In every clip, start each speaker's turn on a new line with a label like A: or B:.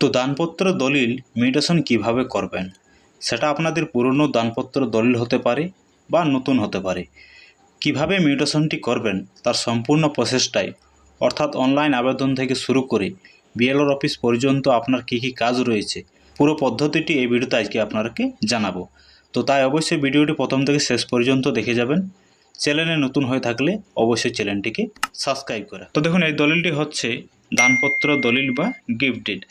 A: তো দানপত্র দলিল মিউটেশন কীভাবে করবেন? সেটা আপনাদের পুরনো দানপত্র দলিল হতে পারে বা নতুন হতে পারে। কীভাবে মিউটেশনটি করবেন তার সম্পূর্ণ প্রসেসটাই অর্থাৎ অনলাইন আবেদন থেকে শুরু করে বিএলওর অফিস পর্যন্ত আপনার কী কী কাজ রয়েছে, পুরো পদ্ধতিটি এই ভিডিওতে আজকে আপনাকে জানাব। তো তাই অবশ্যই ভিডিওটি প্রথম থেকে শেষ পর্যন্ত দেখে যাবেন। চ্যানেলে নতুন হয়ে থাকলে অবশ্যই চ্যানেলটিকে সাবস্ক্রাইব করা। তো দেখুন, এই দলিলটি হচ্ছে দানপত্র দলিল বা গিফট ডিড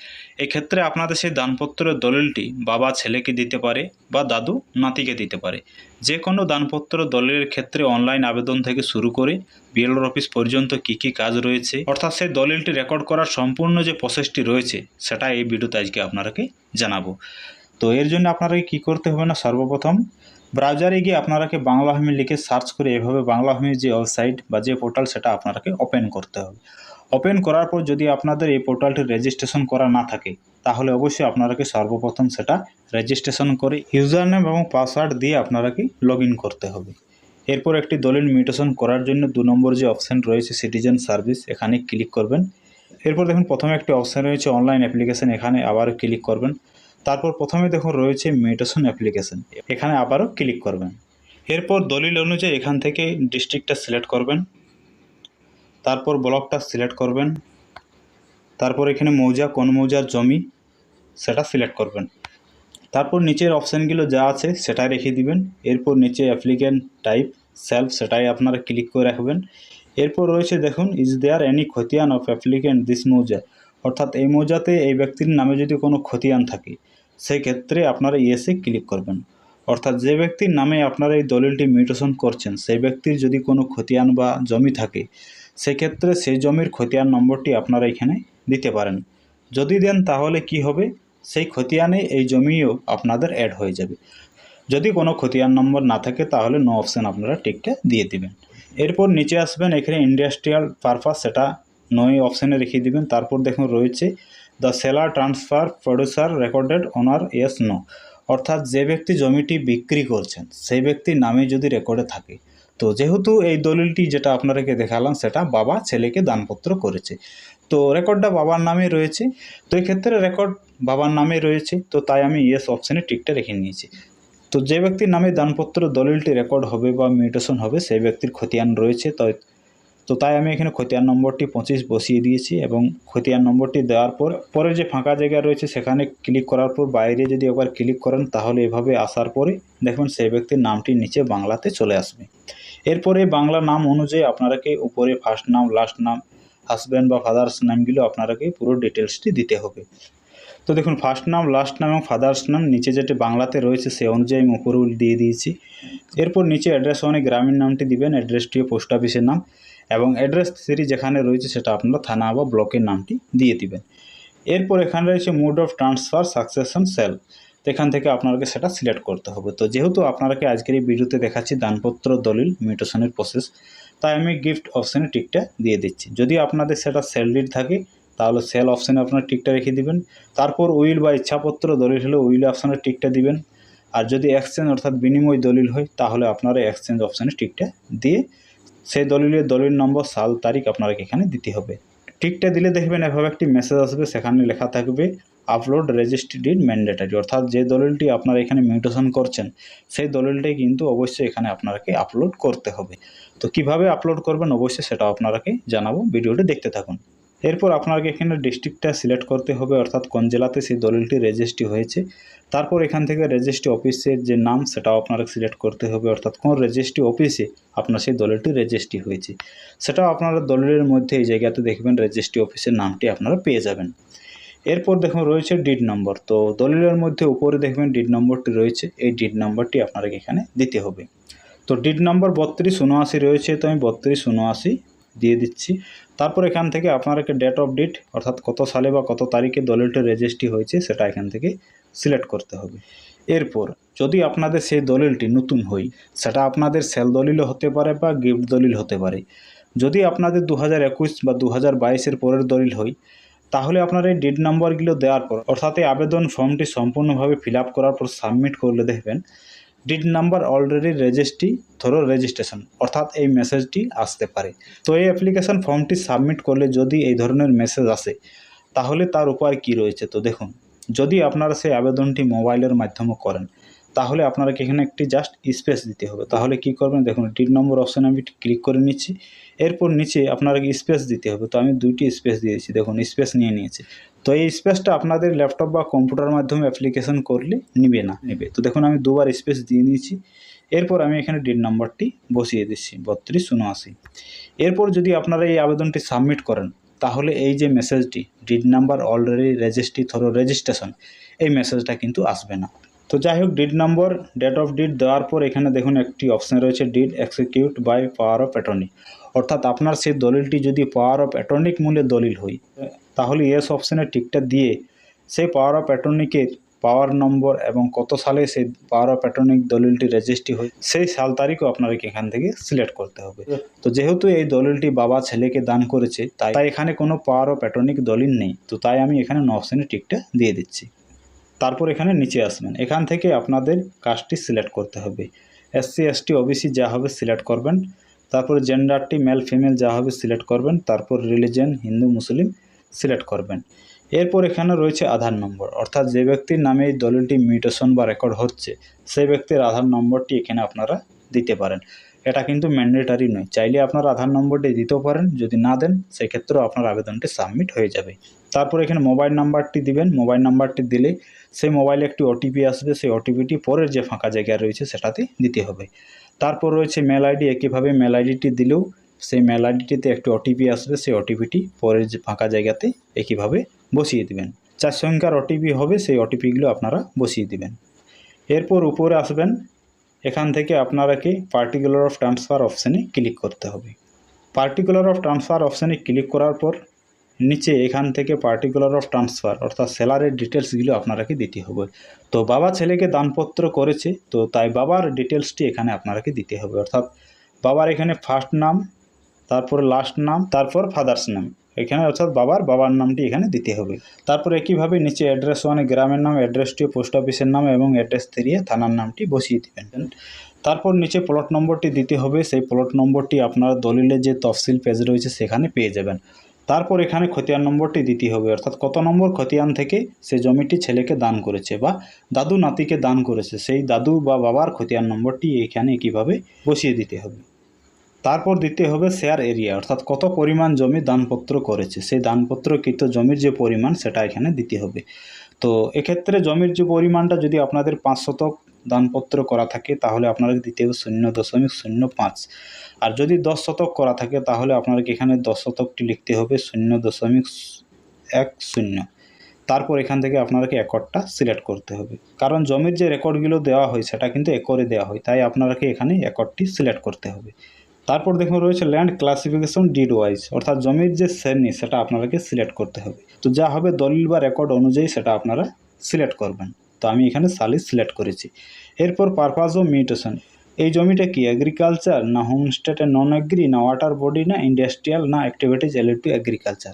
A: এক্ষেত্রে আপনাদের সেই দানপত্রের দলিলটি বাবা ছেলেকে দিতে পারে বা দাদু নাতিকে দিতে পারে। যে কোনো দানপত্র দলিলের ক্ষেত্রে অনলাইন আবেদন থেকে শুরু করে বিএলওর অফিস পর্যন্ত কী কী কাজ রয়েছে, অর্থাৎ সেই দলিলটি রেকর্ড করার সম্পূর্ণ যে প্রসেসটি রয়েছে, সেটা এই ভিডিওতে আজকে আপনাকে জানাব। তো এর জন্য আপনাকে কী করতে হবে না, সর্বপ্রথম ব্রাউজারে গিয়ে আপনারাকে বাংলা হোমি লিখে সার্চ করে এভাবে বাংলা হোমির যে ওয়েবসাইট বা যে পোর্টাল সেটা আপনাকে ওপেন করতে হবে। ওপেন করার পর যদি আপনাদের এই পোর্টালটি রেজিস্ট্রেশন করা না থাকে, তাহলে অবশ্যই আপনারাকে সর্বপ্রথম সেটা রেজিস্ট্রেশন করে ইউজার নেম এবং পাসওয়ার্ড দিয়ে আপনারাকে লগ করতে হবে। এরপর একটি দলিল মিউটেশন করার জন্য দু নম্বর যে অপশান রয়েছে সিটিজেন সার্ভিস এখানে ক্লিক করবেন। এরপর দেখুন, প্রথমে একটি অপশান রয়েছে অনলাইন অ্যাপ্লিকেশন এখানে আবার ক্লিক করবেন। তারপর প্রথমে দেখুন রয়েছে মিউটেশন অ্যাপ্লিকেশন এখানে আবারও ক্লিক করবেন। এরপর দলিল অনুযায়ী এখান থেকে ডিস্ট্রিক্টটা সিলেক্ট করবেন। তারপর ব্লকটা সিলেক্ট করবেন। তারপর এখানে মৌজা, কোন মৌজার জমি, সেটা সিলেক্ট করবেন। তারপর নিচের অপশানগুলো যা আছে সেটাই রেখে দিবেন। এরপর নিচে অ্যাপ্লিক্যান্ট টাইপ সেলফ সেটাই আপনারা ক্লিক করে রাখবেন। এরপর রয়েছে দেখুন is there any khatian of applicant this mouza অর্থাৎ এই মৌজাতে এই ব্যক্তির নামে যদি কোনো খতিয়ান থাকে সেই ক্ষেত্রে আপনারা ইয়েসে ক্লিক করবেন। অর্থাৎ যে ব্যক্তির নামে আপনারা এই দলিলটি মিউটেশন করছেন, সেই ব্যক্তির যদি কোনো খতিয়ান বা জমি থাকে, সেক্ষেত্রে সেই জমির খতিয়ান নম্বরটি আপনারা এখানে দিতে পারেন। যদি দেন তাহলে কি হবে? সেই খতিয়ানে এই জমিও আপনাদের অ্যাড হয়ে যাবে। যদি কোনো খতিয়ান নম্বর না থাকে, তাহলে নো অপশান আপনারা টিকটা দিয়ে দিবেন। এরপর নিচে আসবেন এখানে ইন্ডাস্ট্রিয়াল পারপাস সেটা নয় অপশানে রেখে দিবেন। তারপর দেখুন রয়েছে, the seller transfer producer recorded owner yes no. অর্থাৎ যে ব্যক্তি জমিটি বিক্রি করছেন, সেই ব্যক্তির নামে যদি রেকর্ডে থাকে। তো যেহেতু এই দলিলটি যেটা আপনাদেরকে দেখালাম, সেটা বাবা ছেলেকে দানপত্র করেছে। তো রেকর্ডটা বাবার নামে রয়েছে। তো এই ক্ষেত্রে রেকর্ড বাবার নামে রয়েছে। তো তাই আমি ইয়েস অপশানে টিকটা রেখে নিয়েছি। তো যে ব্যক্তির নামে দানপত্র দলিলটি রেকর্ড হবে বা মিউটেশন হবে, সেই ব্যক্তির খতিয়ান রয়েছে। তো তো তাই আমি এখানে খতিয়ান নম্বরটি পঁচিশ বসিয়ে দিয়েছি এবং খতিয়ান নম্বরটি দেওয়ার পর পরে যে ফাঁকা জায়গা রয়েছে সেখানে ক্লিক করার পর বাইরে যদি একবার ক্লিক করেন তাহলে এভাবে আসার পরে দেখবেন সেই ব্যক্তির নামটি নিচে বাংলাতে চলে আসবে। এরপরে বাংলা নাম অনুযায়ী আপনারাকে উপরে ফার্স্ট নাম লাস্ট নাম হাজব্যান্ড বা ফাদার্স নামগুলো আপনারাকে পুরো ডিটেলসটি দিতে হবে। তো দেখুন ফার্স্ট নাম লাস্ট নাম এবং ফাদার্স নাম নিচে যেটি বাংলাতে রয়েছে সে অনুযায়ী আমি উপরে দিয়ে দিয়েছি। এরপর নিচে অ্যাড্রেস অনেক গ্রামীণ নামটি দিবেন অ্যাড্রেসটিও পোস্ট অফিসের নাম। এবং অ্যাড্রেস থ্রি যেখানে রয়েছে সেটা আপনারা থানা বা ব্লকের নামটি দিয়ে দিবেন। এরপর এখানে রয়েছে mode of transfer succession sale এখান থেকে আপনাকে সেটা সিলেক্ট করতে হবে। তো যেহেতু আপনাকে আজকের এই ভিডিওতে দেখাচ্ছি দানপত্র, দলিল মিউটেশনের প্রসেস তাই আমি গিফট অপশানে টিকটা দিয়ে দিচ্ছি। যদি আপনাদের সেটা সেল ডিড থাকে, তাহলে সেল অপশানে আপনার টিকটা রেখে দিবেন। তারপর উইল বা ইচ্ছাপত্র, দলিল হলে উইল অপশানে টিকটা দিবেন। আর যদি এক্সচেঞ্জ অর্থাৎ বিনিময় দলিল হয়, তাহলে আপনারা এক্সচেঞ্জ অপশানে টিকটা দিয়ে সেই দলিলের দলিল নম্বর, সাল তারিখ আপনাকে এখানে দিতে হবে। ঠিকটা দিলে দেখবেন এভাবে একটি মেসেজ আসবে, সেখানে লেখা থাকবে আপলোড রেজিস্ট্রি ডিড ম্যান্ডেটারি অর্থাৎ যে দলিলটি আপনারা এখানে মিউটেশন করছেন, সেই দলিলটাই কিন্তু অবশ্যই এখানে আপনাকে আপলোড করতে হবে। তো কীভাবে আপলোড করবেন, অবশ্যই সেটা আপনাকে জানাব, ভিডিওটি দেখতে থাকুন। এরপর আপনাকে এখানে ডিস্ট্রিক্টটা সিলেক্ট করতে হবে, অর্থাৎ কোন জেলাতে সেই দলিলটি রেজিস্ট্রি হয়েছে। তারপর এখান থেকে রেজিস্ট্রি অফিসের যে নাম, সেটাও আপনাকে সিলেক্ট করতে হবে, অর্থাৎ কোন রেজিস্ট্রি অফিসে আপনার সেই দলিলটি রেজিস্ট্রি হয়েছে। সেটাও আপনারা দলিলের মধ্যে এই জায়গাতে দেখবেন রেজিস্ট্রি অফিসের নামটি আপনারা পেয়ে যাবেন। এরপর দেখুন, রয়েছে ডিড নম্বর তো দলিলের মধ্যে উপরে দেখবেন ডিড নম্বরটি রয়েছে। এই ডিড নম্বরটি আপনাকে এখানে দিতে হবে। তো ডিড নম্বর বত্রিশ উনআশি রয়েছে, তো আমি বত্রিশ উনআশি দিয়ে দিচ্ছি। তারপর এখান থেকে আপনার একটা ডেট অফ ডেট অর্থাৎ কত সালে বা কত তারিখে দলিলটি রেজিস্ট্রি হয়েছে, সেটা এখান থেকে সিলেক্ট করতে হবে। এরপর যদি আপনাদের সেই দলিলটি নতুন হয় সেটা আপনাদের সেল দলিলও হতে পারে বা গিফট দলিল হতে পারে। যদি আপনাদের দু হাজার একুশ বা দু হাজার বাইশের পরের দলিল হয় তাহলে আপনার এই ডেট নাম্বারগুলো দেওয়ার পর, অর্থাৎ এই আবেদন ফর্মটি সম্পূর্ণভাবে ফিল করার পর সাবমিট করলে দেখবেন ডিড নাম্বার অলরেডি রেজিস্ট্রি ধরো রেজিস্ট্রেশন, অর্থাৎ এই মেসেজটি আসতে পারে। তো এই অ্যাপ্লিকেশান ফর্মটি সাবমিট করলে যদি এই ধরনের মেসেজ আসে, তাহলে তার উপায় কি রয়েছে? তো দেখুন, যদি আপনারা সেই আবেদনটি মোবাইলের মাধ্যমে করেন, তাহলে আপনাকে এখানে একটি জাস্ট স্পেস দিতে হবে। তাহলে কি করবেন? দেখুন, ডিড নম্বর অপশানে আমি ক্লিক করে নিচ্ছি। এরপর নিচে আপনাকে স্পেস দিতে হবে। তো আমি দুইটি স্পেস দিয়েছি। দেখুন, স্পেস নিয়ে নিয়েছি। তো এই স্পেসটা আপনাদের ল্যাপটপ বা কম্পিউটার মাধ্যমে অ্যাপ্লিকেশন করলে নিবে না, নেবে। তো দেখুন, আমি দুবার স্পেস দিয়ে নিয়েছি। এরপর আমি এখানে ডিড নাম্বারটি বসিয়ে দিচ্ছি, বত্রিশ উনআশি। এরপর যদি আপনারা এই আবেদনটি সাবমিট করেন, তাহলে এই যে মেসেজটি deed number already registry through registration এই মেসেজটা কিন্তু আসবে না। তো যাই হোক deed number date of deed দেওয়ার পর এখানে দেখুন, একটি অপশান রয়েছে deed execute by power of attorney অর্থাৎ আপনার সেই দলিলটি যদি পাওয়ার অফ অ্যাটর্নিক মূল্যে দলিল হয় তাহলে এস অপশানে টিকটা দিয়ে সেই পাওয়ার অফ অ্যাটর্নিকে পাওয়ার নম্বর এবং কত সালে সেই পাওয়ার অফ অ্যাটর্নিক দলিলটি রেজিস্ট্রি হয় সেই সাল তারিখও আপনাকে এখান থেকে সিলেক্ট করতে হবে। তো যেহেতু এই দলিলটি বাবা ছেলেকে দান করেছে তাই তাই এখানে কোনো পাওয়ার অফ অ্যাটর্নিক দলিল নেই। তো তাই আমি এখানে ন অপশানে টিকটা দিয়ে দিচ্ছি। তারপর এখানে নিচে আসবেন। এখান থেকে আপনাদের কাজটি সিলেক্ট করতে হবে। এসসি এসটি ওবিসি যা হবে সিলেক্ট করবেন। তারপর জেন্ডারটি মেল ফিমেল যা হবে সিলেক্ট করবেন। তারপর রিলিজিয়ন হিন্দু মুসলিম সিলেক্ট করবেন। এরপর এখানে রয়েছে আধার নম্বর। অর্থাৎ যে ব্যক্তির নামে এই দলিলটি মিউটেশন বা রেকর্ড হচ্ছে, সেই ব্যক্তির আধার নম্বরটি এখানে আপনারা দিতে পারেন। এটা কিন্তু ম্যান্ডেটারি নয়। চাইলে আপনার আধার নম্বরটি দিতেও পারেন, যদি না দেন, সেক্ষেত্রেও আপনার আবেদনটি সাবমিট হয়ে যাবে। তারপর এখানে মোবাইল নাম্বারটি দিবেন। মোবাইল নাম্বারটি দিলে সেই মোবাইলে একটি ওটিপি আসবে। সেই ওটিপিটি পরের যে ফাঁকা জায়গা রয়েছে, সেটাতে দিতে হবে। তারপর রয়েছে মেল আইডি। একইভাবে মেল আইডিটি দিলেও সেই মেল আইডিটিতে একটি ওটিপি আসবে, সেই ওটিপিটি পরের যে ফাঁকা জায়গাতে একইভাবে বসিয়ে দিবেন। চার সংখ্যার ওটিপি হবে, সেই ওটিপিগুলো আপনারা বসিয়ে দিবেন। এরপর উপরে আসবেন, এখান থেকে আপনারাকে পার্টিকুলার অফ ট্রান্সফার অপশানে ক্লিক করতে হবে। পার্টিকুলার অফ ট্রান্সফার অপশানে ক্লিক করার পর নিচে এখান থেকে পার্টিকুলার অফ ট্রান্সফার অর্থাৎ সেলারের ডিটেলসগুলো আপনারাকে দিতে হবে। তো বাবা ছেলেকে দানপত্র করেছে, তো তাই বাবার ডিটেলসটি এখানে আপনারাকে দিতে হবে। অর্থাৎ বাবার এখানে ফার্স্ট নাম তারপর লাস্ট নাম, তারপর ফাদার্স নাম। এখানে অর্থাৎ বাবার বাবার নামটি এখানে দিতে হবে। তারপর একইভাবে নিচে অ্যাড্রেস ওয়ানে গ্রামের নাম অ্যাড্রেস টু পোস্ট অফিসের নাম এবং অ্যাড্রেস থ্রিয়ে থানার নামটি বসিয়ে দিবেন। তারপর নিচে প্লট নম্বরটি দিতে হবে। সেই প্লট নম্বরটি আপনার দলিলের যে তফসিল পেজ রয়েছে সেখানে পেয়ে যাবেন। তারপর এখানে খতিয়ান নম্বরটি দিতে হবে। অর্থাৎ কত নম্বর খতিয়ান থেকে সে জমিটি ছেলেকে দান করেছে বা দাদু নাতিকে দান করেছে, সেই দাদু বা বাবার খতিয়ান নম্বরটি এখানে কীভাবে বসিয়ে দিতে হবে। তারপর দিতে হবে শেয়ার এরিয়া অর্থাৎ কত পরিমাণ জমি দানপত্র করেছে। সেই দানপত্রকৃত জমির যে পরিমাণ, সেটা এখানে দিতে হবে। তো এক্ষেত্রে জমির যে পরিমাণটা যদি আপনাদের পাঁচ শতক দানপত্র করা থাকে, তাহলে আপনাকে দিতে হবে শূন্য দশমিক শূন্য পাঁচ। আর যদি দশ শতক করা থাকে, তাহলে আপনাকে এখানে দশ শতকটি লিখতে হবে, শূন্য দশমিক এক শূন্য। তারপর এখান থেকে আপনাকে একরটা সিলেক্ট করতে হবে। কারণ জমির যে রেকর্ডগুলো দেওয়া হয়, সেটা কিন্তু একরে দেওয়া হয়, তাই আপনাকে এখানে একরটি সিলেক্ট করতে হবে। তারপর দেখুন রয়েছে ল্যান্ড ক্লাসিফিকেশন ডিড ওয়াইজ অর্থাৎ জমির যে শ্রেণি, সেটা আপনাকে সিলেক্ট করতে হবে। তো যা হবে দলিল বা রেকর্ড অনুযায়ী সেটা আপনারা সিলেক্ট করবেন। তো আমি এখানে সালিস সিলেক্ট করেছি। এরপর পারপাস ও মিউটেশন এই জমিটা কি এগ্রিকালচার না হোমস্টেটে নন এগ্রি না ওয়াটার বডি না ইন্ডাস্ট্রিয়াল না অ্যাক্টিভিটিজ রিলেটেড টু এগ্রিকালচার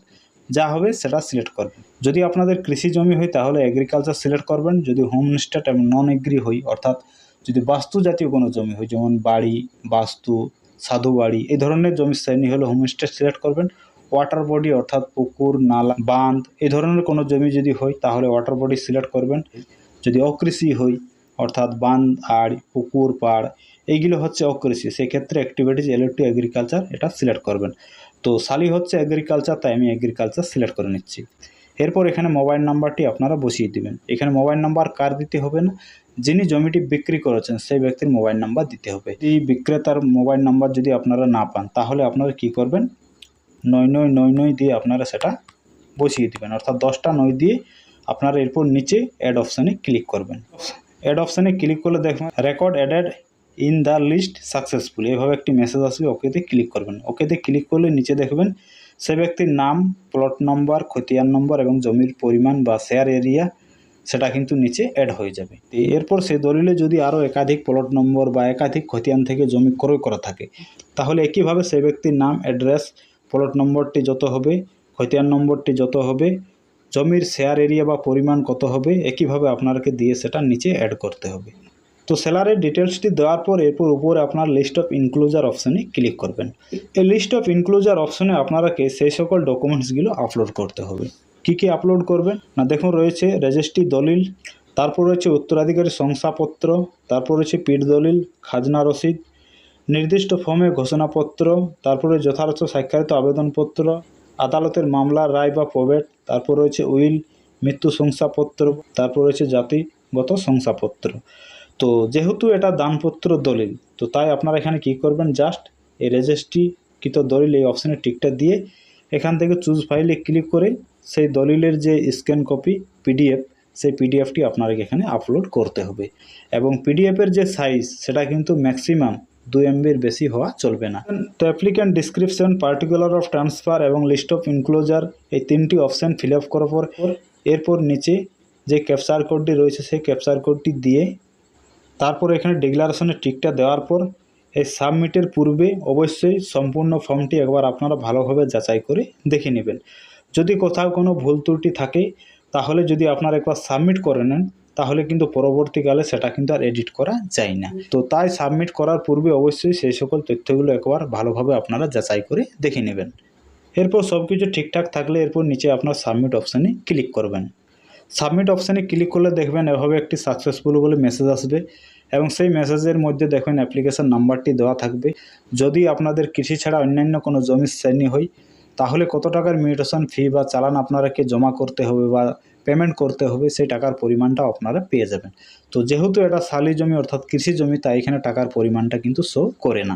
A: যা হবে সেটা সিলেক্ট করবেন। যদি আপনাদের কৃষি জমি হয় তাহলে এগ্রিকালচার সিলেক্ট করবেন। যদি হোমস্টেট এবং নন এগ্রি হয়, অর্থাৎ যদি বাস্তু জাতীয় কোনো জমি হয়, যেমন বাড়ি, বাস্তু সাধু বাড়ি এই ধরনের জমির শ্রেণি হলে হোমস্টে সিলেক্ট করবেন। ওয়াটার বডি অর্থাৎ পুকুর, নালা, বাঁধ, এই ধরনের কোনো জমি যদি হয়, তাহলে ওয়াটার বডি সিলেক্ট করবেন। যদি অকৃষি হয়, অর্থাৎ বাঁধ, আড়, পুকুর, পাড়, এইগুলো হচ্ছে অকৃষি। সেক্ষেত্রে অ্যাক্টিভিটিজ ইলেকট্রিক এগ্রিকালচার এটা সিলেক্ট করবেন। তো সালি হচ্ছে এগ্রিকালচার তাই আমি এগ্রিকালচার সিলেক্ট করে নিচ্ছি। এরপর এখানে মোবাইল নাম্বারটি আপনারা বসিয়ে দিবেন। এখানে মোবাইল নাম্বার কার দিতে হবে না? যিনি জমিটি বিক্রি করেছেন, সেই ব্যক্তির মোবাইল নাম্বার দিতে হবে। এই বিক্রেতার মোবাইল নাম্বার যদি আপনারা না পান, তাহলে আপনারা কি করবেন? নয় নয় নয় নয় দিয়ে আপনারা সেটা বসিয়ে দিবেন। অর্থাৎ দশটা নয় দিয়ে আপনারা এরপর নিচে অ্যাড অপশানে ক্লিক করবেন। অ্যাড অপশানে ক্লিক করলে দেখবেন record added in the list successful এভাবে একটি মেসেজ আসবে, ওকেতে ক্লিক করবেন। ওকেতে ক্লিক করলে নিচে দেখবেন সে ব্যক্তির নাম প্লট নম্বর খতিয়ান নম্বর এবং জমির পরিমাণ বা শেয়ার এরিয়া সেটা কিন্তু নিচে অ্যাড হয়ে যাবে। এরপর সে দলিলে যদি আরও একাধিক প্লট নম্বর বা একাধিক খতিয়ান থেকে জমি ক্রয় করা থাকে, তাহলে একইভাবে সেই ব্যক্তির নাম অ্যাড্রেস প্লট নম্বরটি যত হবে, খতিয়ান নম্বরটি যত হবে, জমির শেয়ার এরিয়া বা পরিমাণ কত হবে, একইভাবে আপনাকে দিয়ে সেটা নিচে অ্যাড করতে হবে। তো সেলারের ডিটেলসটি দেওয়ার পর এরপর উপরে আপনার লিস্ট অফ ইনক্লোজার অপশানে ক্লিক করবেন। এই লিস্ট অফ ইনক্লোজার অপশানে আপনারাকে সেই সকল ডকুমেন্টসগুলো আপলোড করতে হবে। কি কি আপলোড করবেন? না, দেখুন, রয়েছে রেজিস্ট্রি দলিল, তারপর রয়েছে উত্তরাধিকারী শংসাপত্র, তারপর রয়েছে পিঠ দলিল, খাজনা রসিদ, নির্দিষ্ট ফর্মে ঘোষণাপত্র, তারপরে যথাযথ স্বাক্ষরিত আবেদনপত্র, আদালতের মামলার রায় বা প্রবেট, তারপর রয়েছে উইল, মৃত্যু শংসাপত্র, তারপর রয়েছে জাতিগত শংসাপত্র। তো, যেহেতু এটা দানপত্র দলিল, তো তাই আপনারা এখানে কি করবেন? জাস্ট এই রেজিস্ট্রিকৃত দলিল এই অপশানে টিকটা দিয়ে এখান থেকে চুজ ফাইলে ক্লিক করে সেই দলিলের যে স্ক্যান কপি, পিডিএফ, সেই পিডিএফটি আপনাকে এখানে আপলোড করতে হবে। এবং পিডিএফের যে সাইজ সেটা কিন্তু ম্যাক্সিমাম দু এমবির বেশি হওয়া চলবে না। তো applicant description particular of transfer এবং লিস্ট অফ ইনক্লোজার এই তিনটি অপশান ফিল আপ করার পর, এরপর নিচে যে ক্যাপচার কোডটি রয়েছে, সেই ক্যাপচার কোডটি দিয়ে তারপর এখানে ডিক্লারেশনের টিকটা দেওয়ার পর, এই সাবমিটের পূর্বে অবশ্যই সম্পূর্ণ ফর্মটি একবার আপনারা ভালোভাবে যাচাই করে দেখে নেবেন। যদি কোথাও কোনো ভুল ত্রুটি থাকে, তাহলে যদি আপনারা একবার সাবমিট করে নেন, তাহলে কিন্তু পরবর্তীকালে সেটা কিন্তু আর এডিট করা যায় না। তো তাই সাবমিট করার পূর্বে অবশ্যই সেই সকল তথ্যগুলো একবার ভালোভাবে আপনারা যাচাই করে দেখে নেবেন। এরপর সব কিছু ঠিকঠাক থাকলে এরপর নিচে আপনার সাবমিট অপশানে ক্লিক করবেন। সাবমিট অপশানে ক্লিক করলে দেখবেন এভাবে একটি সাকসেসফুল বলে মেসেজ আসবে এবং সেই মেসেজের মধ্যে দেখবেন অ্যাপ্লিকেশন নাম্বারটি দেওয়া থাকবে। যদি আপনাদের কৃষি ছাড়া অন্যান্য কোনো জমির শ্রেণি হয় তাহলে কত টাকার মিউটেশন ফি বা চালান আপনারাকে জমা করতে হবে বা পেমেন্ট করতে হবে, সেই টাকার পরিমাণটা আপনারা পেয়ে যাবেন। তো যেহেতু এটা শালি জমি অর্থাৎ কৃষি জমি, তাই এখানে টাকার পরিমাণটা কিন্তু শো করে না।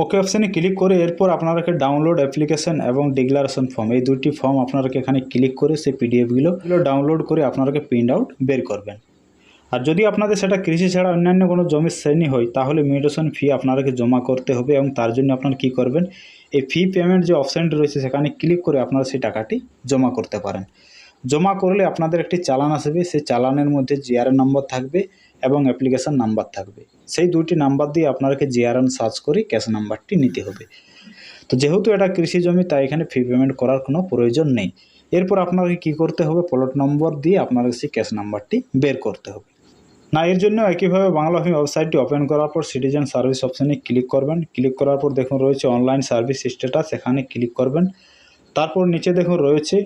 A: ওকে অপশানে ক্লিক করে এরপর আপনারাকে ডাউনলোড অ্যাপ্লিকেশন এবং ডিক্লারেশন ফর্ম এই দুটি ফর্ম আপনারাকে এখানে ক্লিক করে সেই পিডিএফগুলো ডাউনলোড করে আপনারাকে প্রিন্ট আউট বের করবেন। আর যদি আপনাদের সেটা কৃষি ছাড়া অন্যান্য কোনো জমির শ্রেণি হয়, তাহলে মিউটেশন ফি আপনাদেরকে জমা করতে হবে এবং তার জন্য আপনারা কী করবেন? এই ফি পেমেন্ট যে অপশানটি রয়েছে, সেখানে ক্লিক করে আপনারা সেই টাকাটি জমা করতে পারেন। জমা করলে আপনাদের একটি চালান আসবে, সেই চালানের মধ্যে জিআরএন নম্বর থাকবে এবং অ্যাপ্লিকেশন নাম্বার থাকবে। সেই দুটি নাম্বার দিয়ে আপনাকে জিআরএন সার্চ করে ক্যাশ নাম্বারটি নিতে হবে। তো যেহেতু এটা কৃষি জমি, তাই এখানে ফি পেমেন্ট করার কোনো প্রয়োজন নেই। এরপর আপনাকে কি করতে হবে? প্লট নম্বর দিয়ে আপনাকে সেই ক্যাশ নাম্বারটি বের করতে হবে। না, এর জন্য একইভাবে বাংলা ভূমি ওয়েবসাইটটি ওপেন করার পর সিটিজেন সার্ভিস অপশানে ক্লিক করবেন। ক্লিক করার পর দেখুন রয়েছে অনলাইন সার্ভিস স্ট্যাটাস এখানে ক্লিক করবেন। তারপর নিচে দেখুন রয়েছে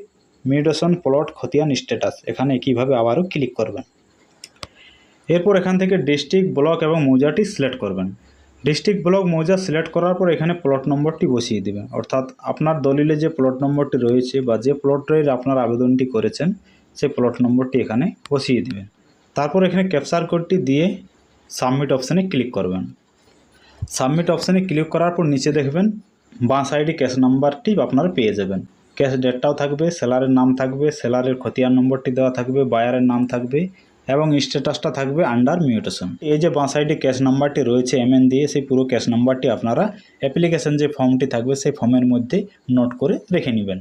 A: মিউটেশন প্লট খতিয়ান স্ট্যাটাস এখানে একইভাবে আবারও ক্লিক করবেন। এরপর এখান থেকে ডিস্ট্রিক্ট ব্লক এবং মৌজাটি সিলেক্ট করবেন। ডিস্ট্রিক্ট ব্লক মৌজা সিলেক্ট করার পর এখানে প্লট নম্বরটি বসিয়ে দেবেন। অর্থাৎ আপনার দলিলে যে প্লট নম্বরটি রয়েছে বা যে প্লটের আপনার আবেদনটি করেছেন সেই প্লট নম্বরটি এখানে বসিয়ে দেবেন। তারপর এখানে ক্যাপচার কোডটি দিয়ে সাবমিট অপশানে ক্লিক করবেন। সাবমিট অপশানে ক্লিক করার পর নিচে দেখবেন, বাঁ সাইডে ক্যাশ নাম্বারটি আপনারা পেয়ে যাবেন। ক্যাশ ডেটটাও থাকবে সেলারের নাম থাকবে সেলারের খতিয়ান নম্বরটি দেওয়া থাকবে বায়ারের নাম থাকবে এবং স্ট্যাটাসটা থাকবে আন্ডার মিউটেশন এই যে বাঁ সাইডে ক্যাশ নাম্বারটি রয়েছে এমএন দিয়ে সেই পুরো ক্যাশ নাম্বারটি আপনারা অ্যাপ্লিকেশন যে ফর্মটি থাকবে, সেই ফর্মের মধ্যে নোট করে রেখে নেবেন।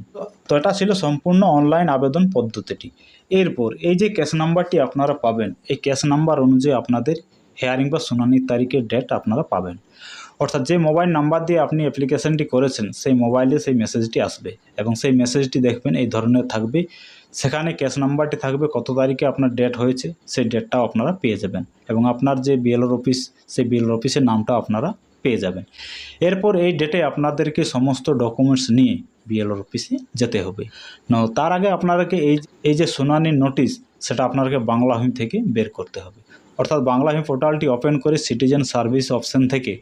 A: তো এটা ছিল সম্পূর্ণ অনলাইন আবেদন পদ্ধতিটি। এরপর এই যে ক্যাশ নাম্বারটি আপনারা পাবেন, এই ক্যাশ নাম্বার অনুযায়ী আপনাদের হেয়ারিং বা শুনানির তারিখের ডেট আপনারা পাবেন। অর্থাৎ যে মোবাইল নাম্বার দিয়ে আপনি অ্যাপ্লিকেশনটি করেছেন, সেই মোবাইলে সেই মেসেজটি আসবে এবং সেই মেসেজটি দেখবেন এই ধরনের থাকবে। সেখানে ক্যাশ নাম্বারটি থাকবে, কত তারিখে আপনার ডেট হয়েছে, সেই ডেটটাও আপনারা পেয়ে যাবেন এবং আপনার যে বিএলওর অফিস সেই বিএলওর অফিসের নামটা আপনারা পেয়ে যাবেন। এরপর এই ডেটে আপনাদেরকে সমস্ত ডকুমেন্টস নিয়ে বিএলওর অফিসে যেতে হবে। তার আগে আপনাদেরকে এই এই যে শুনানির নোটিশ সেটা আপনাকে বাংলা হিম থেকে বের করতে হবে। অর্থাৎ বাংলা হিম পোর্টালটি ওপেন করে সিটিজেন সার্ভিস অপশন থেকে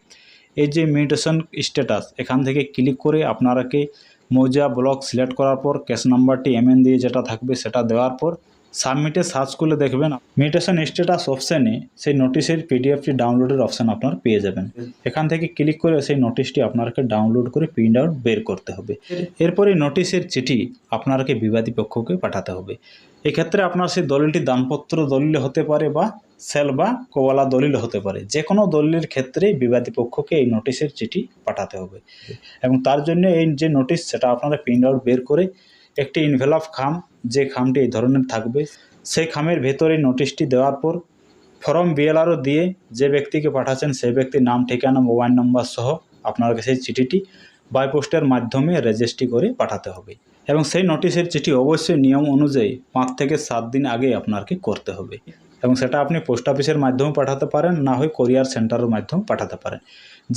A: এই যে মিউটেশন স্ট্যাটাস এখান থেকে ক্লিক করে আপনারাকে মৌজা ব্লক সিলেক্ট করার পর ক্যাশ নাম্বারটি এমএন দিয়ে যেটা থাকবে, সেটা দেওয়ার পর সাবমিটে সার্চ করলে দেখবেন মিউটেশন স্ট্যাটাস অপশানে সেই নোটিশের পিডিএফটি ডাউনলোডের অপশান আপনার পেয়ে যাবেন। এখান থেকে ক্লিক করে সেই নোটিশটি আপনাকে ডাউনলোড করে প্রিন্ট আউট বের করতে হবে। এরপর নোটিশের চিঠি আপনাকে বিবাদী পক্ষকে পাঠাতে হবে। এক্ষেত্রে আপনার সেই দলিলটি দানপত্র দলিল হতে পারে বা সেল বা কোয়ালা দলিল হতে পারে। যে কোনো দলিলের ক্ষেত্রে বিবাদী পক্ষকে এই নোটিশের চিঠি পাঠাতে হবে। এবং তার জন্য এই যে নোটিশ সেটা আপনারা প্রিন্ট আউট বের করে একটি ইনভেলভ খাম, যে খামটি এই ধরনের থাকবে। সেই খামের ভেতরে নোটিশটি দেওয়ার পর ফর্ম বিএলআরও দিয়ে যে ব্যক্তিকে পাঠাচ্ছেন সেই ব্যক্তির নাম, ঠিকানা মোবাইল নম্বর সহ আপনাকে সেই চিঠিটি বাইপোস্টের মাধ্যমে রেজিস্ট্রি করে পাঠাতে হবে। এবং সেই নোটিশের চিঠি অবশ্যই নিয়ম অনুযায়ী পাঁচ থেকে সাত দিন আগে আপনাকে করতে হবে। এবং সেটা আপনি পোস্ট অফিসের মাধ্যমে পাঠাতে পারেন, না হয় কোরিয়ার সেন্টারের মাধ্যমে পাঠাতে পারেন।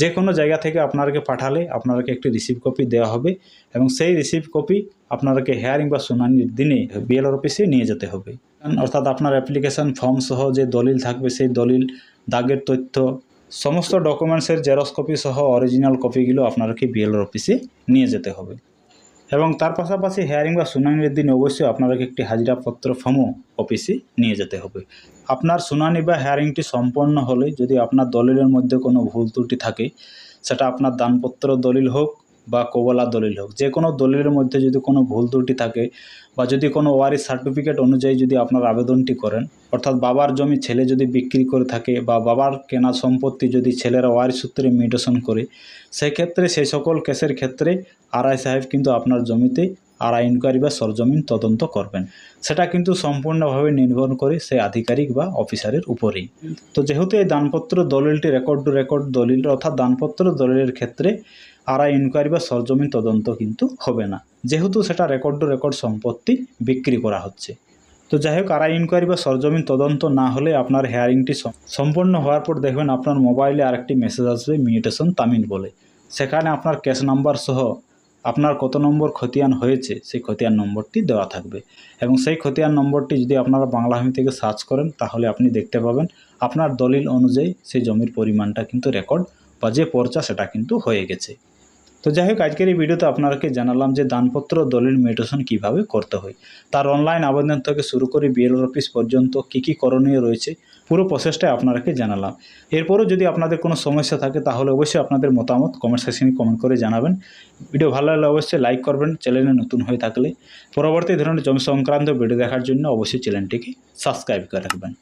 A: যে কোনো জায়গা থেকে আপনাকে পাঠালে আপনাকে একটি রিসিভ কপি দেওয়া হবে এবং সেই রিসিভ কপি আপনাকে হেয়ারিং বা শুনানির দিনে বিএলআর অফিসে নিয়ে যেতে হবে। অর্থাৎ আপনার অ্যাপ্লিকেশন ফর্ম সহ যে দলিল থাকবে, সেই দলিল, দাগের তথ্য, সমস্ত ডকুমেন্টসের জেরক্স কপি সহ অরিজিনাল কপিগুলো আপনাকে বিএলআর অফিসে নিয়ে যেতে হবে। এবং তার পাশাপাশি হেয়ারিং বা শুনানির দিন অবশ্যই আপনাকে একটি হাজিরাপত্র ফর্মও অফিসে নিয়ে যেতে হবে। আপনার শুনানি বা হেয়ারিংটি সম্পন্ন হলে যদি আপনার দলিলের মধ্যে কোনো ভুল ত্রুটি থাকে, সেটা আপনার দানপত্র দলিল হোক বা কবলা দলিল হোক, যে কোনো দলিলের মধ্যে যদি কোনো ভুল ত্রুটি থাকে বা যদি কোনো ওয়ারিস সার্টিফিকেট অনুযায়ী যদি আপনার আবেদনটি করেন, অর্থাৎ বাবার জমি ছেলে যদি বিক্রি করে থাকে বা বাবার কেনা সম্পত্তি যদি ছেলেরা ওয়ারিস সূত্রে মিউটেশন করে, সেক্ষেত্রে সেই সকল কেসের ক্ষেত্রে আরআই সাহেব কিন্তু আপনার জমিতে আরআই ইনকোয়ারি বা সরজমিন তদন্ত করবেন। সেটা কিন্তু সম্পূর্ণভাবে নির্ভর করে সেই আধিকারিক বা অফিসারের উপরেই। তো যেহেতু এই দানপত্র দলিলটি রেকর্ড টু রেকর্ড দলিল, অর্থাৎ দানপত্র দলিলের ক্ষেত্রে আরআই ইনকোয়ারি বা সরজমিন তদন্ত কিন্তু হবে না। যেহেতু সেটা রেকর্ড টু রেকর্ড সম্পত্তি বিক্রি করা হচ্ছে। তো যাই হোক আরআই ইনকোয়ারি বা সরজমিন তদন্ত না হলে আপনার হেয়ারিংটি সম- সম্পূর্ণ হওয়ার পর দেখবেন আপনার মোবাইলে আরেকটি মেসেজ আসবে মিউটেশন তামিল বলে। সেখানে আপনার ক্যাশ নাম্বার সহ আপনার কত নম্বর খতিয়ান হয়েছে, সেই খতিয়ান নম্বরটি দেওয়া থাকবে। এবং সেই খতিয়ান নম্বরটি যদি আপনারা বাংলাভূমি থেকে সার্চ করেন, তাহলে আপনি দেখতে পাবেন আপনার দলিল অনুযায়ী সেই জমির পরিমাণটা কিন্তু রেকর্ড বা যে পর্চা সেটা কিন্তু হয়ে গেছে। তো যাই হোক আজকের এই ভিডিওতে আপনাকে জানালাম যে দানপত্র দলিল মিউটেশন কীভাবে করতে হয়। তার অনলাইন আবেদন থেকে শুরু করে বিএলওর অফিস পর্যন্ত কী কী করণীয় রয়েছে, পুরো প্রসেসটাই আপনাকে জানালাম। এরপরও যদি আপনাদের কোনো সমস্যা থাকে, তাহলে অবশ্যই আপনাদের মতামত কমেন্ট সেকশনে কমেন্ট করে জানাবেন। ভিডিও ভালো লাগলে অবশ্যই লাইক করবেন চ্যানেলে নতুন হয়ে থাকলে। পরবর্তী ধরনের জমি সংক্রান্ত ভিডিও দেখার জন্য অবশ্যই চ্যানেলটিকে সাবস্ক্রাইব করে রাখবেন।